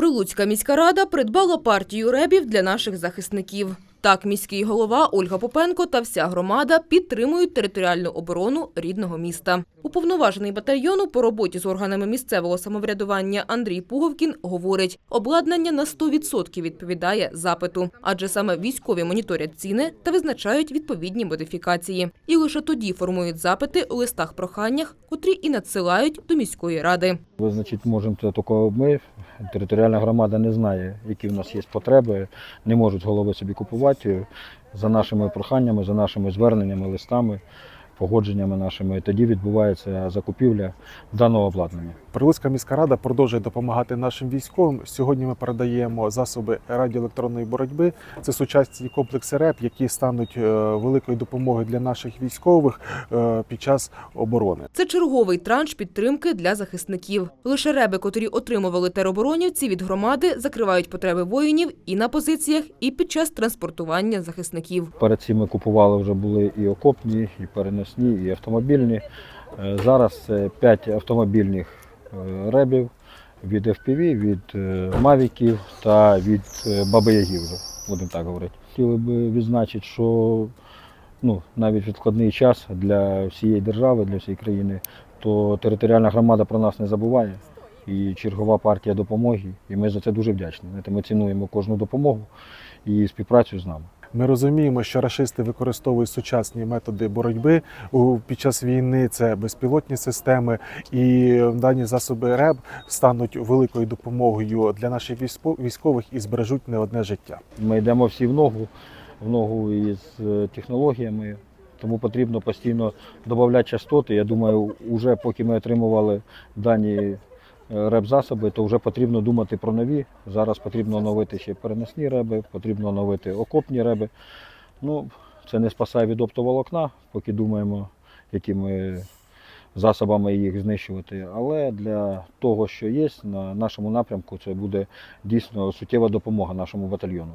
Прилуцька міська рада придбала партію ребів для наших захисників. Так, міський голова Ольга Попенко та вся громада підтримують територіальну оборону рідного міста. Уповноважений батальйону по роботі з органами місцевого самоврядування Андрій Пуговкін говорить, обладнання на 100% відповідає запиту, адже саме військові моніторять ціни та визначають відповідні модифікації. І лише тоді формують запити у листах-проханнях, котрі і надсилають до міської ради. Визначити можемо такого ми. Територіальна громада не знає, які в нас є потреби, не можуть голови собі купувати за нашими проханнями, за нашими зверненнями, листами, погодженнями нашими. Тоді відбувається закупівля даного обладнання. Прилуцька міська рада продовжує допомагати нашим військовим. Сьогодні ми передаємо засоби радіоелектронної боротьби. Це сучасні комплекси РЕП, які стануть е, великою допомогою для наших військових е, під час оборони. Це черговий транш підтримки для захисників. Лише реби, котрі отримували тероборонівці від громади, закривають потреби воїнів і на позиціях, і під час транспортування захисників. Перед цим ми купували вже були і окопні, і переносні, і автомобільні. Е, Зараз це 5 автомобільних е, ребів від FPV, від е, Мавіків та від е, Баби Ягів, будемо так говорити. Хотіли б відзначити, що ну, навіть відкладний час для всієї держави, для всієї країни, то територіальна громада про нас не забуває. І чергова партія допомоги, і ми за це дуже вдячні. Ми цінуємо кожну допомогу і співпрацю з нами. Ми розуміємо, що рашисти використовують сучасні методи боротьби під час війни. Це безпілотні системи, і дані засоби РЕБ стануть великою допомогою для наших військових і збережуть не одне життя. Ми йдемо всі в ногу, в ногу із е, технологіями, тому потрібно постійно додати частоти. Я думаю, вже поки ми отримували дані реп-засоби, то вже потрібно думати про нові. Зараз потрібно оновити ще переносні реби, потрібно оновити окопні реби. Ну, це не спасає від оптоволокна, поки думаємо, якими засобами їх знищувати. Але для того, що є на нашому напрямку, це буде дійсно суттєва допомога нашому батальйону.